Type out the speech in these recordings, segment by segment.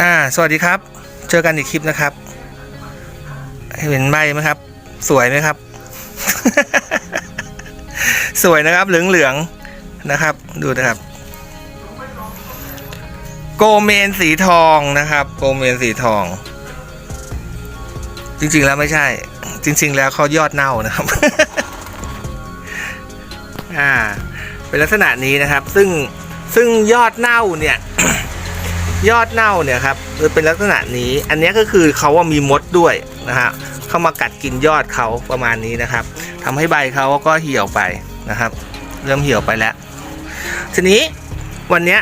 อ่า สวัสดีครับ เจอกันอีกคลิปนะครับ เห็นใบไหมครับ สวยไหมครับ สวยนะครับ เหลืองๆนะครับ ดูนะครับ โกเมนสีทองนะครับ โกเมนสีทอง จริง ๆ แล้วไม่ใช่ จริง ๆ แล้วเขายอดเน่านะครับ อ่า เป็นลักษณะนี้นะครับ ซึ่งซึ่งยอดเน่าเนี่ย ยอดเน่าเนี่ยครับเป็นลักษณะนี้ อันนี้ก็คือเขาว่ามีมดด้วยนะฮะเข้ามากัดกินยอดเขาประมาณนี้นะครับทำให้ใบเขาก็เหี่ยวไปนะครับ เริ่มเหี่ยวไปแล้ว ทีนี้วันเนี้ย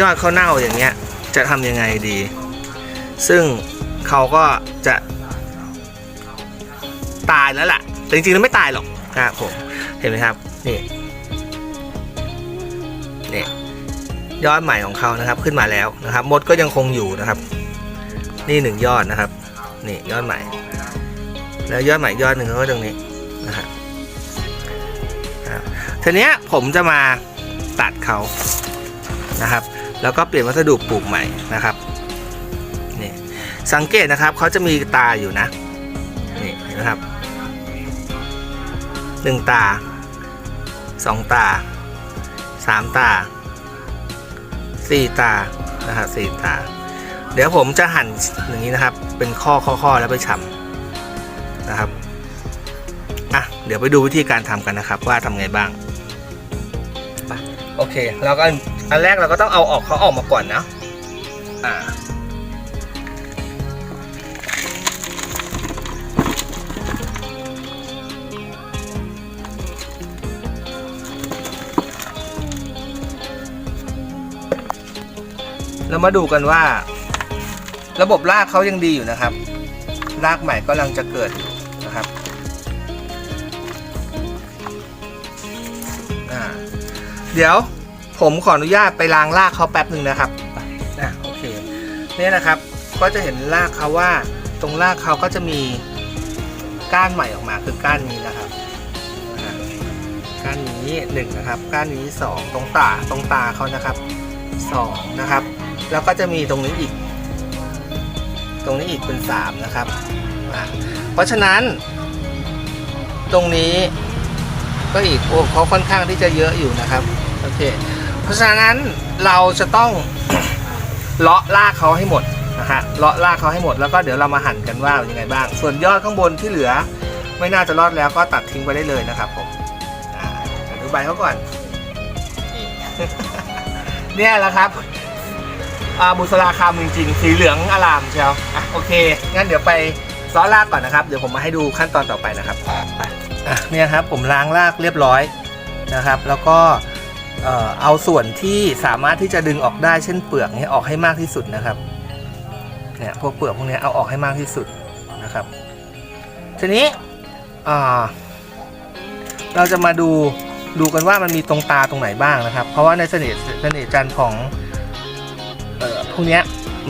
ยอดเขาเน่าอย่างเงี้ย จะทำยังไงดี ซึ่งเขาก็จะ ตายแล้วล่ะแต่จริงๆแล้วไม่ตายหรอกครับผมเห็นไหมครับนี่ ยอดใหม่ของเขานะครับขึ้นมาแล้วนะครับ มดก็ยังคงอยู่นะครับ นี่หนึ่งยอดนะครับ นี่ยอดใหม่ แล้วยอดใหม่ยอดหนึ่งก็ตรงนี้นะฮะนะครับทีนี้ผมจะมาตัดเขานะครับ แล้วก็เปลี่ยนวัสดุปลูกใหม่นะครับนี่สังเกตนะครับเขาจะมีตาอยู่นะนี่เห็นะครับหนึ่งตาสองตาสามตา สี่ตานะครับสี่ตา เดี๋ยวผมจะหั่นอย่างนี้นะครับ เป็นข้อข้อข้อแล้วไปฉ่ำนะครับอะเดี๋ยวไปดูวิธีการทำกันนะครับ ว่าทำไงบ้างโอเคเราก็อันแรกเราก็ต้องเอาออกเขาออกมาก่อนนะอ่า เรามาดูกันว่า ระบบรากเขายังดีอยู่นะครับ รากใหม่ก็กำลังจะเกิดอยู่นะครับเดี๋ยวผมขออนุญาตไปล้างรากเขาแป๊บหนึ่งนะครับอะโอเคเนี่ยนะครับก็จะเห็นรากเขาว่าตรงรากเขาก็จะมีก้านใหม่ออกมาคือก้านนี้นะครับก้านนี้หนึ่งนะครับก้านนี้สองตรงตาตรงตาเขานะครับสองนะครับ แล้วก็จะมีตรงนี้อีก ตรงนี้อีกเป็น 3 นะครับอะเพราะฉะนั้น ตรงนี้ก็อีกโอ้เขาค่อนข้างที่จะเยอะอยู่นะครับโอเคเพราะฉะนั้นเราจะต้องเลาะรากเขาให้หมดนะฮะเลาะรากเขาให้หมดแล้วก็เดี๋ยวเรามาหั่นกันว่ายังไงบ้าง ส่วนยอดข้างบนที่เหลือ ไม่น่าจะรอดแล้วก็ตัดทิ้งไปได้เลยนะครับผมอ่าเดี๋ยวดูใบเขาก่อนนี่เนี่ยแหละครับ อ่าบุษราคำจริงๆสีเหลืองอลามเชียวอะโอเค งั้นเดี๋ยวไปซ้อนรากก่อนนะครับ เดี๋ยวผมมาให้ดูขั้นตอนต่อไปนะครับไปอะเนี่ยครับผมล้างรากเรียบร้อยนะครับ แล้วก็เอ่อเอาส่วนที่สามารถที่จะดึงออกได้เช่นเปลือกเนี่ยออกให้มากที่สุดนะครับเนี่ยพวกเปลือกพวกเนี้ยเอาออกให้มากที่สุดนะครับ ทีนี้อ่าเราจะมาดูดูกันว่ามันมีตรงตาตรงไหนบ้างนะครับ เพราะว่าในเสน่ห์เสน่ห์จันทร์ของ วกนี้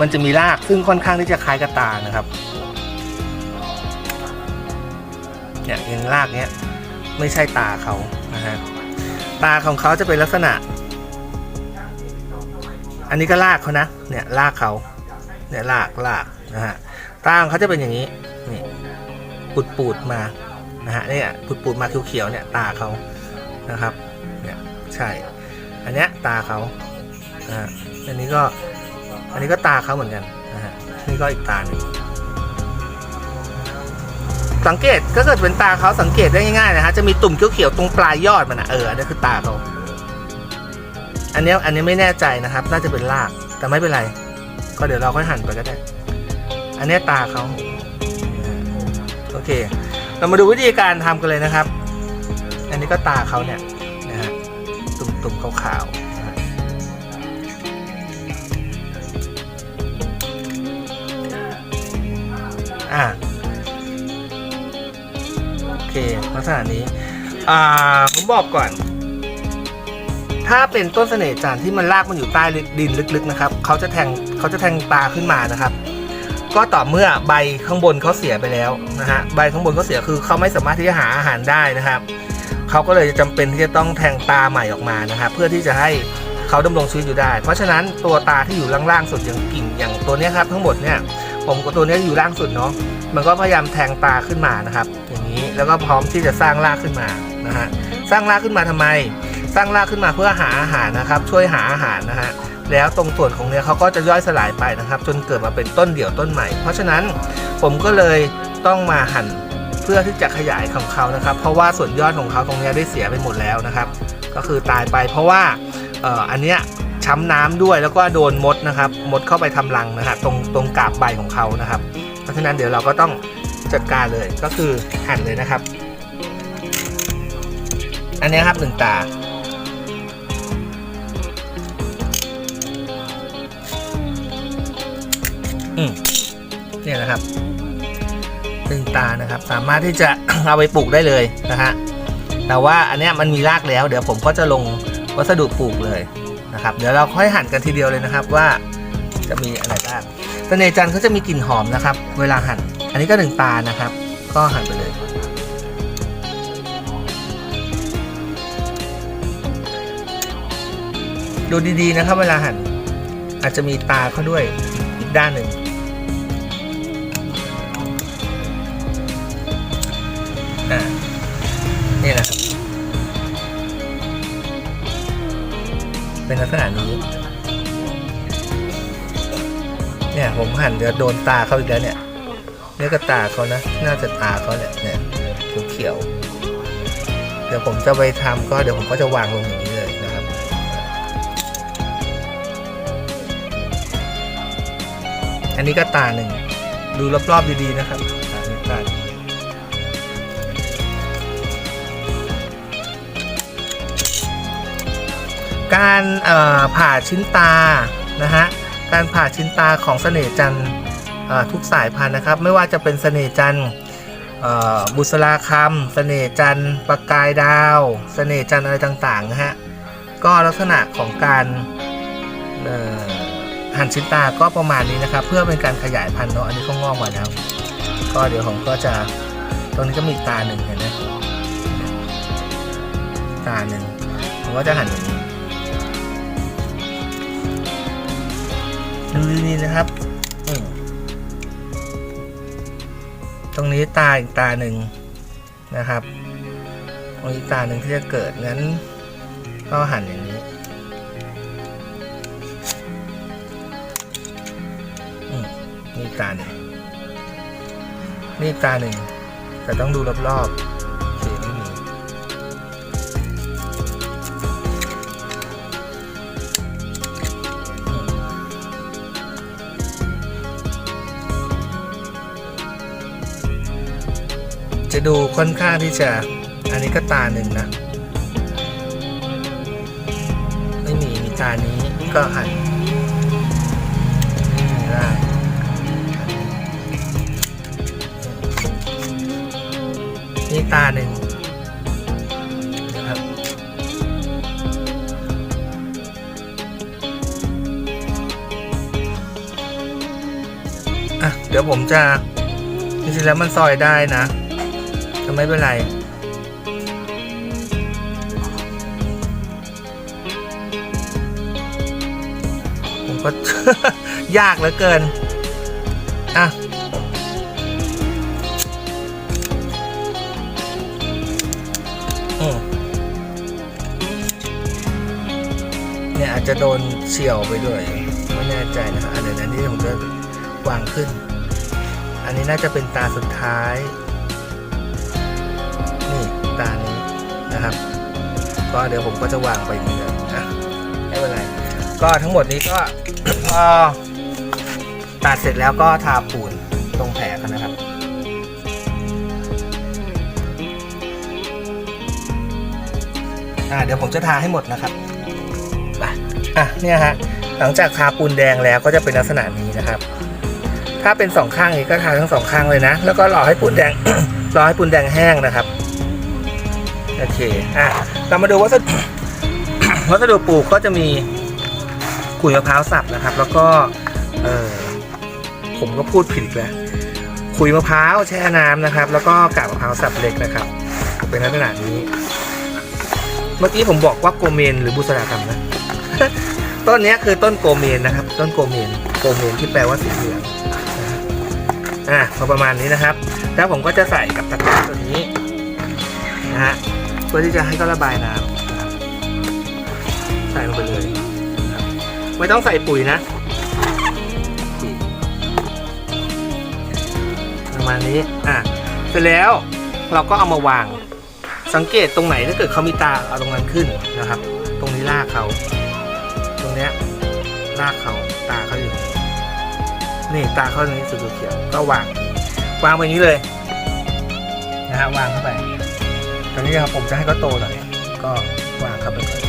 มันจะมีรากซึ่งค่อนข้างที่จะคล้ายกับตานะครับเนี่ยอย่างรากเนี้ยไม่ใช่ตาเขานะฮะตาของเขาจะเป็นลักษณะ อันนี้ก็รากเขานะเนี่ยรากเขาเนี่ยรากรากนะฮะตาของเขาจะเป็นอย่างนี้นี่ปูดปูดๆมานะฮะเนี่ยปูดปูดมาเขียวๆเนี่ยตาเขานะครับเนี่ยใช่ อันเนี้ยตาเขานะฮะอันนี้ก็ อันนี้ก็ตาเขาเหมือนกันนะฮะนี่ก็อีกตาหนึ่งสังเกตก็เกิดเป็นตาเขาสังเกตได้ง่ายๆนะฮะจะมีตุ่มเขียวๆตรงปลายยอดมันนะเอออันนี้คือตาเขาอันนี้อันนี้ไม่แน่ใจนะครับ น่าจะเป็นรากแต่ไม่เป็นไร ก็เดี๋ยวเราค่อยหั่นไปก็ได้ อันนี้ตาเขาโอเค เรามาดูวิธีการทำกันเลยนะครับ อันนี้ก็ตาเขาเนี่ยนะฮะตุ่มๆขาวๆ นะฮะอ่าโอเคลักษณะนี้ อ่า ผมบอกก่อน ถ้าเป็นต้นเสน่ห์จันทร์ที่มันรากมันอยู่ใต้ดินลึกๆนะครับเขาจะแทงเขาจะแทงตาขึ้นมานะครับ ก็ต่อเมื่อใบข้างบนเขาเสียไปแล้วนะฮะใบข้างบนเขาเสียคือเขาไม่สามารถที่จะหาอาหารได้นะครับเขาก็เลยจำเป็นที่จะต้องแทงตาใหม่ออกมานะครับเพื่อที่จะให้เขาดำรงชีวิตอยู่ได้ เพราะฉะนั้นตัวตาที่อยู่ล่างๆสุดอย่างกิ่งอย่างตัวนี้ครับทั้งหมดเนี่ย ผมกับตัวนี้อยู่ล่างสุดเนาะมันก็พยายามแทงตาขึ้นมานะครับ อย่างนี้แล้วก็พร้อมที่จะสร้างรากขึ้นมานะฮะสร้างรากขึ้นมาทำไม สร้างรากขึ้นมาเพื่อหาอาหารนะครับ ช่วยหาอาหารนะฮะแล้วตรงส่วนของเนี้ยเขาก็จะย่อยสลายไปนะครับ จนเกิดมาเป็นต้นเดี่ยวต้นใหม่ เพราะฉะนั้นผมก็เลยต้องมาหั่นเพื่อที่จะขยายของเขานะครับ เพราะว่าส่วนยอดของเขาตรงเนี้ยได้เสียไปหมดแล้วนะครับ ก็คือตายไปเพราะว่าอออันเนี้ย ช้ำน้ำด้วยแล้วก็โดนมดนะครับ มดเข้าไปทำรังนะฮะตรงตรงกาบใบของเขานะครับ เพราะฉะนั้นเดี๋ยวเราก็ต้องจัดการเลยก็คือหั่นเลยนะครับ อันนี้ครับหนึ่งตาอืมเนี่ยนะครับหนึ่งตานะครับ สามารถที่จะเอาไปปลูกได้เลยนะฮะแต่ว่าอันนี้มันมีรากแล้ว เดี๋ยวผมก็จะลงวัสดุปลูกเลย นะครับเดี๋ยวเราค่อยหั่นกันทีเดียวเลยนะครับว่าจะมีอะไรบ้างเนจันเขาจะมีกลิ่นหอมนะครับ เวลาหั่น อันนี้ก็หนึ่งตานะครับ ก็หั่นไปเลยดูดีๆนะครับ เวลาหั่น อาจจะมีตาเขาด้วยอีกด้านหนึ่งอ่านี่นะครับ เป็นลักษณะนี้ เนี่ยผมหั่นเดี๋ยวโดนตาเขาอีกแล้วเนี่ยเนี่ยก็ตาเขานะน่าจะตาเขาเนี่ยเนี่ยเขียวๆเดี๋ยวผมจะไปทำก็เดี๋ยวผมก็จะวางลงอย่างนี้เลยนะครับ อันนี้ก็ตาหนึ่งดูรอบๆดีๆนะครับ การผ่าชิ้นตานะฮะการผ่าชิ้นตาของเสน่จันทุกสายพันธุ์นะครับ ไม่ว่าจะเป็นเสน่จันบุษราคำเสน่จันประกายดาว เสน่จันอะไรต่างๆนะฮะก็ลักษณะของการหั่นชิ้นตาก็ประมาณนี้นะครับ เพื่อเป็นการขยายพันธุ์เนาะอันนี้ก็งอกมาแล้ว ก็เดี๋ยวผมก็จะตรงนี้ก็มีตาหนึ่งเห็นไหมตาหนึ่งผมก็จะหั่นอย่างนี้ ดูดีๆนะครับ ตรงนี้ตาอีกตาหนึ่งนะครับตรงนี้ตาหนึ่งที่จะเกิดงั้น ก็หั่นอย่างนี้นี่ตาหนึ่งนี่ตาหนึ่งแต่ต้องดูรอบๆ จะดูค่อนข้างที่จะอันนี้ก็ตาหนึ่งนะ ไม่มีมีตานี้ก็หันนี่ได้นี่ตาหนึ่งนะครับอะเดี๋ยวผมจะจริงๆแล้วมันซอยได้นะ แต่ไม่เป็นไร ผมก็ ยากเหลือเกิน อะอืมเนี่ยอาจจะโดนเฉียวไปด้วย ไม่แน่ใจนะครับอันเดี๋ยวนั้นที่ผมจะวางขึ้น อันนี้น่าจะเป็นตาสุดท้าย ก็เดี๋ยวผมก็จะวางไปเหมือนเดิมนะไม่เป็นไรก็ทั้งหมดนี้ก็ตัดเสร็จแล้วก็ทาปูนตรงแผลกันนะครับอ่าเดี๋ยวผมจะทาให้หมดนะครับอะเนี่ยฮะหลังจากทาปูนแดงแล้วก็จะเป็นลักษณะนี้นะครับ ถ้าเป็นสองข้างนี้ก็ทาทั้งสองข้างเลยนะ แล้วก็รอให้ปูนแดงรอให้ปูนแดงแห้งนะครับ โอเคอะเรามาดูวัสดุวัสดุปลูกก็จะมีขุยมะพร้าวสับนะครับ แล้วก็เออผมก็พูดผิดแล้วขุยมะพร้าวแช่น้ำนะครับ แล้วก็กากมะพร้าวสับเล็กนะครับ เป็นลักษณะนี้ เมื่อกี้ผมบอกว่าโกเมนหรือบุษราคำนะต้นนี้คือต้นโกเมนนะครับ ต้นโกเมนโกเมนที่แปลว่าสีเหลืองอะพอประมาณนี้นะครับ แล้วผมก็จะใส่กับตะกร้าตัวนี้นะฮะ เพื่อที่จะให้เขาระบายน้ำใส่ลงไปเลยไม่ต้องใส่ปุ๋ยนะประมาณนี้อะเสร็จแล้วเราก็เอามาวางสังเกตตรงไหนถ้าเกิดเขามีตาเอาตรงนั้นขึ้นนะครับ ตรงนี้ลากเขา ตรงเนี้ยลากเขาตาเขาอยู่นี่ตาเขาตรงนี้สีเขียวก็วางวางไปนี้เลยนะฮะวางเข้าไป อนนี้นะครับผมจะให้เขาโตหน่อย ก็วางเข้าไปก่อน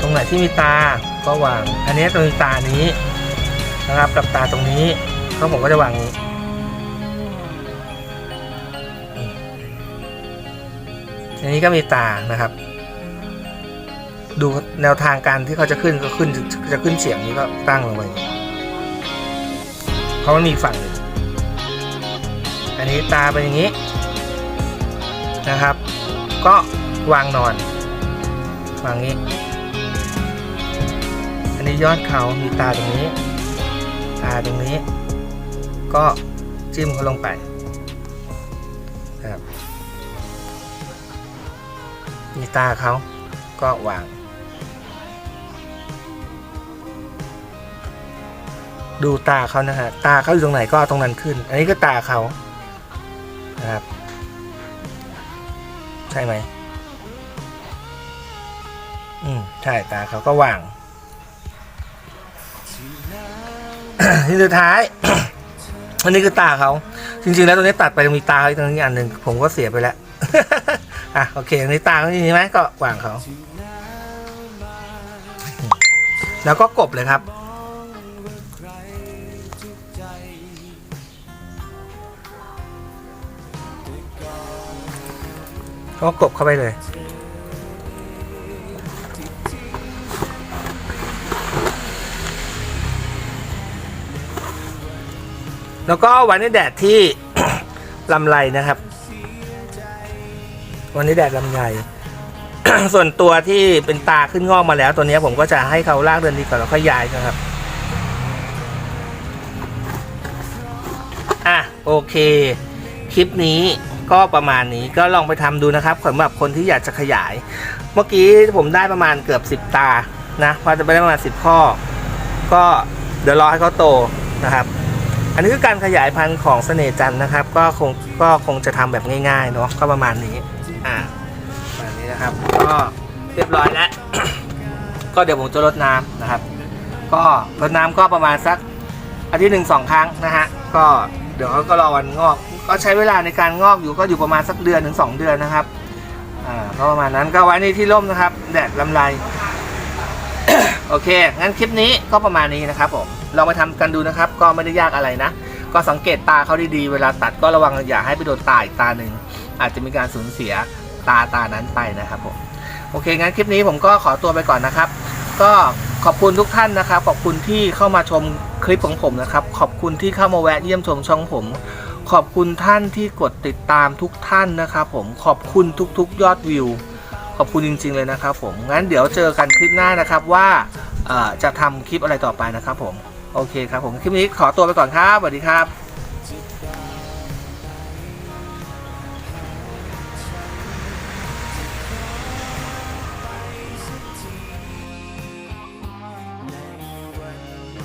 ตรงไหนที่มีตาก็วาง อันนี้ตรงตานี้นะครับกับตาตรงนี้ก็ผมก็จะวางอันนี้ก็มีตานะครับ ดูแนวทางการที่เขาจะขึ้นก็ขึ้นจะขึ้นเฉียงนี้ก็ตั้งลงไปเพราะมันมีฝั่งหนึ่ง อันนี้ตาเป็นอย่างนี้นะครับ ก็วางนอนวางนี้ อันนี้ยอดเขามีตาตรงนี้ ตาตรงนี้ ก็จิ้มเขาลงไปครับมีตาเขาก็วาง ดูตาเขานะฮะตาเขาอยู่ตรงไหนก็ตรงนั้นขึ้น อันนี้ก็ตาเขา นะครับ ใช่ไหมอืมใช่ตาเขาก็ว่างที่สุดท้าย อันนี้คือตาเขา จริงๆ แล้วตรงนี้ตัดไปมีตาอีกตรงนี้อันหนึ่งผมก็เสียไปแล้ว อะโอเคอันนี้ตาเขาอย่างนี้ไหมก็วางเขา แล้วก็กบเลยครับ ก็กบเข้าไปเลย แล้วก็วันนี้แดดที่ลำไรนะครับ วันนี้แดดลำไยส่วนตัวที่เป็นตาขึ้นงอกมาแล้ว ตัวนี้ผมก็จะให้เขาลากเดินดีก่อนแล้วค่อยย้ายนะครับ อะ โอเค คลิปนี้ ก็ประมาณนี้ก็ลองไปทำดูนะครับสำหรับคนที่อยากจะขยาย เมื่อกี้ผมได้ประมาณเกือบ 10 ตานะพอจะไปได้ประมาณ 10 ข้อ ก็เดี๋ยวรอให้เขาโตนะครับ อันนี้คือการขยายพันธุ์ของเสน่จันนะครับ ก็คงก็คงจะทำแบบง่ายๆเนาะก็ประมาณนี้อ่าประมาณนี้นะครับ ก็เรียบร้อยแล้วก็เดี๋ยวผมจะรดน้ำนะครับ ก็รดน้ำก็ประมาณสักอาทิตย์หนึ่งสองครั้งนะฮะก็เดี๋ยวเขาก็รอวันงอก ก็ใช้เวลาในการงอกอยู่ก็อยู่ประมาณสักเดือนถึงสองเดือนนะครับอ่าก็ประมาณนั้นก็ไว้ในที่ร่มนะครับ แดดลำไรโอเค งั้นคลิปนี้ก็ประมาณนี้นะครับผมลองไปทำกันดูนะครับ ก็ไม่ได้ยากอะไรนะ ก็สังเกตตาเขาดีๆ เวลาตัดก็ระวังอย่าให้ไปโดนตาอีกตาหนึ่งอาจจะมีการสูญเสียตาตานั้นไปนะครับผมโอเค งั้นคลิปนี้ผมก็ขอตัวไปก่อนนะครับ ก็ขอบคุณทุกท่านนะครับ ขอบคุณที่เข้ามาชมคลิปของผมนะครับ ขอบคุณที่เข้ามาแวะเยี่ยมชมช่องผม ขอบคุณท่านที่กดติดตามทุกท่านนะครับผมขอบคุณทุกๆ ยอดวิว ขอบคุณจริง ๆ เลยนะครับผมงั้นเดี๋ยวเจอกันคลิปหน้านะครับว่าจะทำคลิปอะไรต่อไปนะครับผมโอเคครับผมคลิปนี้ขอตัวไปก่อนครับสวัสดีครับ